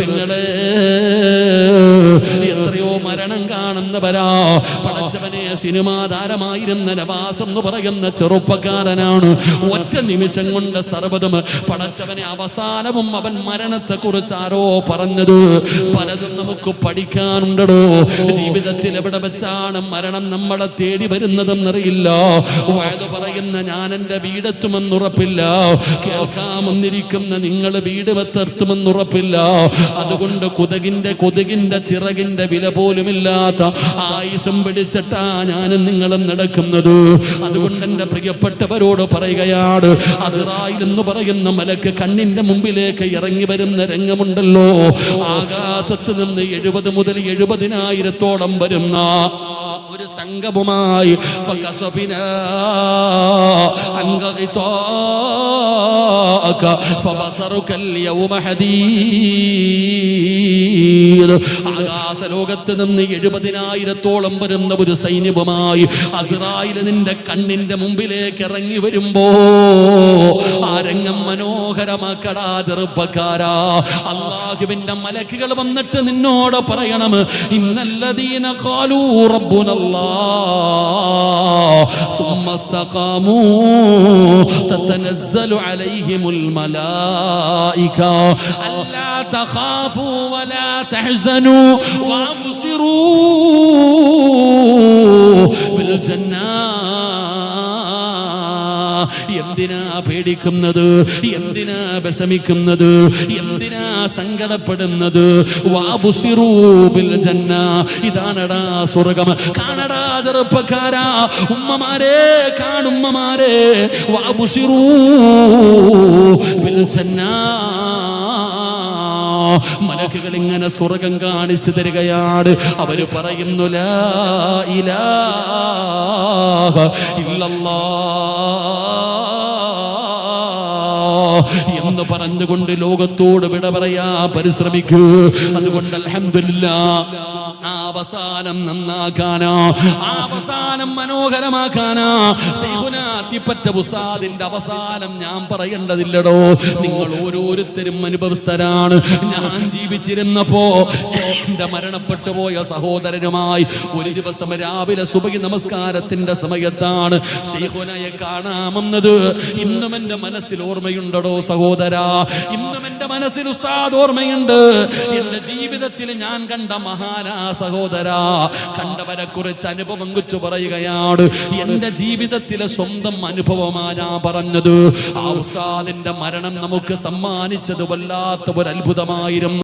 പെങ്ങളെ സിനിമാ താരമായിരുന്ന നവാസം എന്ന് പറയുന്ന ചെറുപ്പക്കാരനാണ്. ഒറ്റ നിമിഷം കൊണ്ട് സർവതും പടച്ചവനെ അവസാനവും അവൻ മരണത്തെ കുറിച്ച് ആരോ പറഞ്ഞത്. പലതും നമുക്ക് പഠിക്കാനുണ്ടോ ജീവിതത്തിൽ എവിടെ വെച്ചാണ് മരണം നമ്മളെ തേടി വരുന്നതെന്നറിയില്ല. വയത് പറയുന്ന ഞാൻ എന്റെ വീടെത്തുമെന്നുറപ്പില്ല. കേൾക്കാമെന്നിരിക്കുന്ന നിങ്ങൾ വീട് വെത്തെത്തുമെന്നുറപ്പില്ല അതുകൊണ്ട് കൊതുകിന്റെ കൊതുകിന്റെ ചിറകിന്റെ വില പോലുമില്ലാത്ത ആയുസം പിടിച്ചിട്ടാ ഞാനും നിങ്ങളും നടക്കുന്നത്. അതുകൊണ്ട് എന്റെ പ്രിയപ്പെട്ടവരോട് പറയുകയാണ് അസറായിൽ പറയുന്ന മലക്ക് കണ്ണിന്റെ മുമ്പിലേക്ക് ഇറങ്ങി വരുന്ന രംഗമുണ്ടല്ലോ. ആകാശത്ത് നിന്ന് എഴുപത് മുതൽ എഴുപതിനായിരത്തോളം വരുന്ന ഒരു സംഘവുമായി അങ്കഹിത്തോ عنك غطاءك فبصرك اليوم حديد ആകാശ ലോകത്ത് നിന്ന് എഴുപതിനായിരത്തോളം വരുന്ന ഒരു സൈന്യവുമായി അസ്രായിൽ നിന്റെ കണ്ണിന്റെ മുമ്പിലേക്ക് ഇറങ്ങി വരുമ്പോ ആ രംഗം മനോഹരമാക്കടാ ചെറുപ്പക്കാരാ അള്ളാഹുവിന്റെ മലക്കുകൾ വന്നിട്ട് നിന്നോട് പറയണം ഇന്നല്ലദീന ഖാലൂ റബ്ബുനല്ലാ ثم استقاموا تتنزل عليهم الملائكة ألا تخافوا ولا تحزنوا وأبصروا بالجنة എന്തിനാ പേടിക്കുന്നത് എന്തിനാ വിഷമിക്കുന്നത് എന്തിനാ സങ്കടപ്പെടുന്നത്. ഇതാണടാ സ്വർഗം. കാണടാ ചെറുപ്പക്കാരാ. ഉമ്മമാരെ കാണുമ്മമാരെ മലക്കുകൾ ഇങ്ങനെ സ്വർഗം കാണിച്ചു തരികയാണ്. അവർ പറയുന്നു ലാ ഇലാഹ ഇല്ലല്ലാ. എന്ന് പറഞ്ഞുകൊണ്ട് ലോകത്തോട് വിട പറയാ പരിശ്രമിക്കൂ. അതുകൊണ്ട് അൽഹംദുലില്ലാ ആ അവസാനം നന്നാക്കാനാ അവസാനം മനോഹരമാക്കാനാ. അത്തിപ്പറ്റ ഉസ്താദിന്റെ അവസാനം ഞാൻ പറയേണ്ടതില്ലടോ. നിങ്ങൾ ഓരോരുത്തരും അനുഭവസ്ഥരാണ്. ഞാൻ ജീവിച്ചിരുന്നപ്പോ എന്റെ മരണപ്പെട്ടു പോയ സഹോദരനുമായി ഒരു ദിവസം രാവിലെ സുബഹി നമസ്കാരത്തിന്റെ സമയത്താണ് ഷെയ്ഖുനയെ കാണാമെന്നത്. ഇന്നും എന്റെ മനസ്സിൽ ഓർമ്മയുണ്ടടോ സഹോദര. ഇന്നും എന്റെ മനസ്സിൽ ഉസ്താദ് ഓർമ്മയുണ്ട്. എന്റെ ജീവിതത്തിൽ ഞാൻ കണ്ട മഹാനാ സഹോദര. കണ്ടവരെ കുറിച്ച് അനുഭവം കുറിച്ച് പറയുകയാണ്. എന്റെ ജീവിതത്തിലെ സ്വന്തം അനുഭവമാ ഞാൻ പറഞ്ഞത്. ആ ഉസ്താദിന്റെ മരണം നമുക്ക് സമ്മാനിച്ചത് വല്ലാത്ത ഒരു അത്ഭുതമായിരുന്നു.